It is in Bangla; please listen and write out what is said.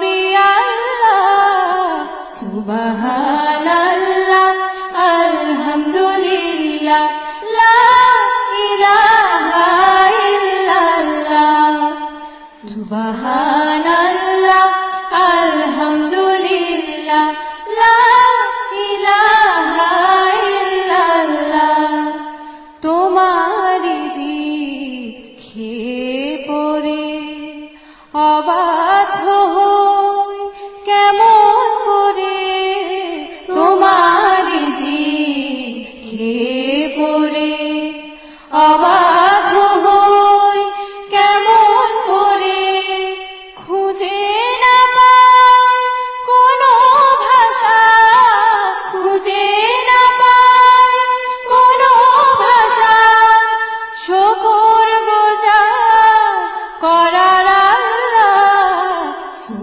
হবে আল্লাহ, সুবহানাল্লাহ, আলহামদুলিল্লাহ, লা ইলাহা ইল্লাল্লাহ, সুবহানাল্লাহ, আলহামদুলিল্লাহ, লা ইলাহা ইল্লাল্লাহ। তোমারি জি খে পড়ে, অবাধ